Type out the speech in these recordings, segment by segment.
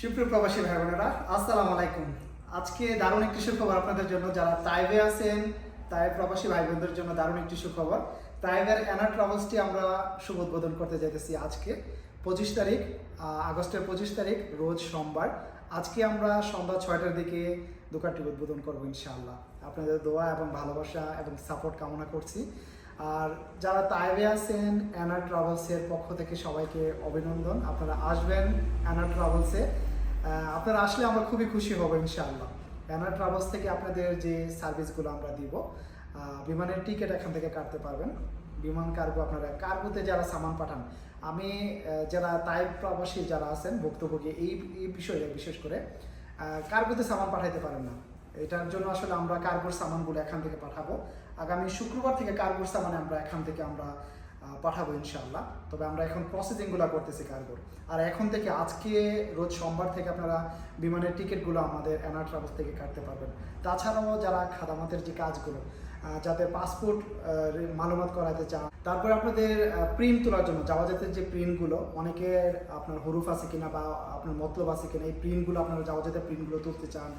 সুপ্রিয় প্রবাসী ভাই বোনেরা আসসালামু আলাইকুম। আজকে দারুণ একটি সুখবর আপনাদের জন্য, যারা তাইবে আছেন, তাই প্রবাসী ভাই বোনদের জন্য দারুণ একটি সুখবর। তাইবের অ্যানা ট্রাভেলসটি আমরা শুভ উদ্বোধন করতে যেতেছি আজকে, পঁচিশ তারিখ আগস্টের পঁচিশ তারিখ, রোজ সোমবার। আজকে আমরা সন্ধ্যা ছয়টার দিকে দোকানটি উদ্বোধন করব ইনশাআল্লাহ। আপনাদের দোয়া এবং ভালোবাসা এবং সাপোর্ট কামনা করছি। আর যারা তাইবে আছেন অ্যানা ট্রাভেলসের পক্ষ থেকে সবাইকে অভিনন্দন। আপনারা আসবেন অ্যানা ট্রাভেলসে। আপনারা আসলে আমরা খুবই খুশি হব, ইনশাআল্লাহ। অ্যানা ট্রাভেলস থেকে আপনাদের যে সার্ভিসগুলো আমরা দিব বিমানের টিকিট এখান থেকে কাটতে পারবেন। বিমান কার্গো আপনারা কার্গোতে যারা সামান পাঠান, আমি যারা তাই প্রবাসী যারা আছেন, ভুক্তভোগী, এই এই বিষয়ে বিশেষ করে কার্গোতে সামান পাঠাইতে পারেন না। এটার জন্য আসলে আমরা কার্গোর সামানগুলো এখান থেকে পাঠাবো। আগামী শুক্রবার থেকে কার্গোর সামান আমরা এখান থেকে আমরা পাঠাবো ইনশাল্লাহ তবে আমরা এখন প্রসেসিংগুলো করতেছি কার্গোর আর এখন থেকে আজকে রোজ সোমবার থেকে আপনারা বিমানের টিকিটগুলো আমাদের অ্যানা ট্রাভেলস থেকে কাটতে পারবেন। তাছাড়াও যারা খাদামাতের যে কাজগুলো যাতে পাসপোর্ট মালুমাত করাতে চান। তারপরে আপনাদের প্রিন্ট তোলার জন্য জাওয়াজাতের যে প্রিন্টগুলো অনেকের আপনার হরুফ আছে কিনা বা আপনার মতলব আছে কিনা, এই প্রিন্টগুলো আপনারা জাওয়াজাতের প্রিন্টগুলো তুলতে চান।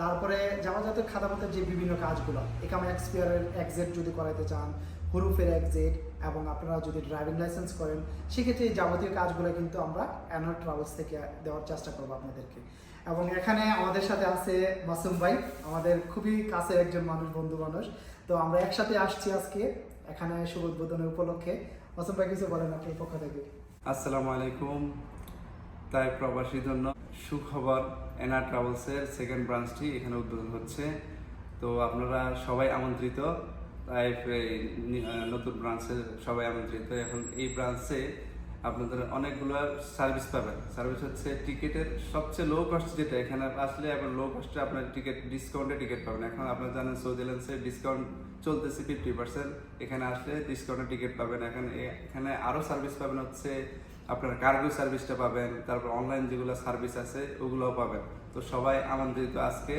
তারপরে জাওয়াজাতের খাদামাতের যে বিভিন্ন কাজগুলো একাম এক্সপিয়ারের এক্সেট যদি করাতে চান হরুফের এক্সেট এবং আপনারা যদি ড্রাইভিং লাইসেন্স করেন, সেক্ষেত্রে এই যাবতীয় কাজগুলো কিন্তু আমরা অ্যানার ট্রাভেলস থেকে দেওয়ার চেষ্টা করব আপনাদেরকে। এবং এখানে আমাদের সাথে আছে মাসুম ভাই, আমাদের খুবই কাছে একজন মানুষ, বন্ধু মানুষ। তো আমরা একসাথে আসছি আজকে এখানে শুভ উদ্বোধনের উপলক্ষে। মাসুম ভাই, কিছু বলেন আপনার পক্ষ থেকে। আসসালামু আলাইকুম। তাই প্রবাসীর জন্য সুখবর এনা ট্রাভেলসের সেকেন্ড ব্রাঞ্চটি এখানে উদ্বোধন হচ্ছে। তো আপনারা সবাই আমন্ত্রিত। তাই নতুন ব্রাঞ্চে সবাই আমন্ত্রিত। এখন এই ব্রাঞ্চে আপনাদের অনেকগুলো সার্ভিস পাবেন। সার্ভিস হচ্ছে টিকিটের সবচেয়ে লো কস্ট যেটা, এখানে আসলে এখন লো কস্টে আপনার টিকিট ডিসকাউন্টে টিকিট পাবেন। এখন আপনারা জানেন সৌদি আরবে ডিসকাউন্ট চলতেছে ফিফটি পার্সেন্ট এখানে আসলে ডিসকাউন্টে টিকিট পাবেন। এখানে এখানে আরও সার্ভিস পাবেন হচ্ছে আপনার কার্গো সার্ভিসটা পাবেন। তারপর অনলাইন যেগুলো সার্ভিস আছে, ওগুলোও পাবেন। তো সবাই আমন্ত্রিত আজকে।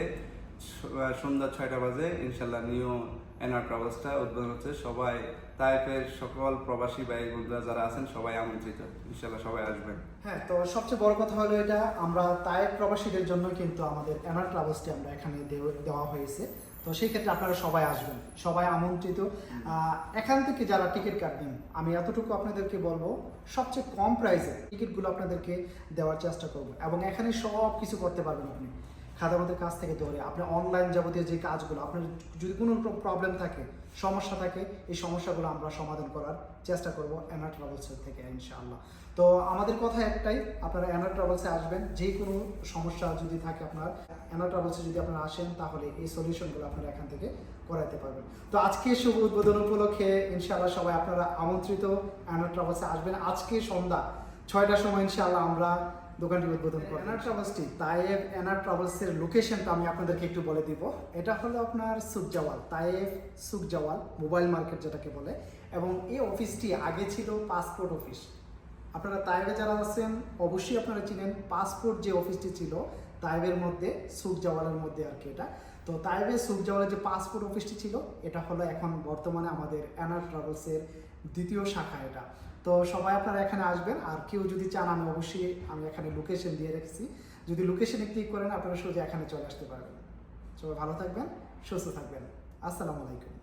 সন্ধ্যা ছয়টা বাজে ইনশাল্লাহ নিউ এনার ট্রাভেলসটা উদ্বোধন হচ্ছে। সবাই তাইফের সকল প্রবাসী ভাই বন্ধুরা যারা আছেন সবাই আমন্ত্রিত। ইনশাল্লাহ সবাই আসবেন। হ্যাঁ তো সবচেয়ে বড় কথা হলো এটা আমরা তাই প্রবাসীদের জন্য কিন্তু আমাদের অ্যানার ট্রাভেলসটি আমরা এখানে দেও- দেওয়া হয়েছে। তো সেই ক্ষেত্রে আপনারা সবাই আসবেন সবাই আমন্ত্রিত। আহ, এখান থেকে যারা টিকিট কাটবেন আমি এতটুকু আপনাদেরকে বলব সবচেয়ে কম প্রাইসে টিকিটগুলো আপনাদেরকে দেওয়ার চেষ্টা করব। এবং এখানে সব কিছু করতে পারবেন আপনি। খাদামতের কাছ থেকে ধরে আপনার অনলাইন যাবতীয় যে কাজগুলো, আপনার যদি কোনো প্রবলেম থাকে, সমস্যা থাকে, এই সমস্যাগুলো আমরা সমাধান করার চেষ্টা করব অ্যানা ট্রাভেলসের থেকে, ইনশাআল্লাহ। তো আমাদের কথা একটাই, আপনারা অ্যানা ট্রাভেলসে আসবেন, যে কোনো সমস্যা যদি থাকে আপনার অ্যানা ট্রাভেলসে যদি আপনারা আসেন, তাহলে এই সলিউশনগুলো আপনারা এখান থেকে করাতে পারবেন। তো আজকে শুভ উদ্বোধন উপলক্ষে, ইনশাআল্লাহ সবাই আপনারা আমন্ত্রিত অ্যানা ট্রাভেলসে আসবেন। আজকে সন্ধ্যা ছয়টার সময়, ইনশাআল্লাহ আমরা দোকানটি উদ্বোধন করেন। এনার ট্রাভেলসটি তায়েব এনার ট্রাভেলসের লোকেশনটা আমি আপনাদেরকে একটু বলে দিব। এটা হলো আপনার সুকজাওয়াল সুখ সুকজাওয়াল মোবাইল মার্কেট যেটাকে বলে। এবং এই অফিসটি আগে ছিল পাসপোর্ট অফিস আপনারা তায়েবে যারা আছেন, অবশ্যই আপনারা চিনেন পাসপোর্ট যে অফিসটি ছিল তাইবের মধ্যে সুকজাওয়ালের মধ্যে আর কি এটা। তো তাইবে সুকজাওয়ালের যে পাসপোর্ট অফিসটি ছিল, এটা হলো এখন বর্তমানে আমাদের অ্যানার ট্রাভেলসের দ্বিতীয় শাখা এটা। তো সবাই আপনারা এখানে আসবেন, আর কেউ যদি চান, আমি অবশ্যই, আমি এখানে লোকেশন দিয়ে রেখেছি। যদি লোকেশনে ক্লিক করেন, আপনারা সোজা এখানে চলে আসতে পারবেন। সবাই ভালো থাকবেন, সুস্থ থাকবেন। আসসালামু আলাইকুম।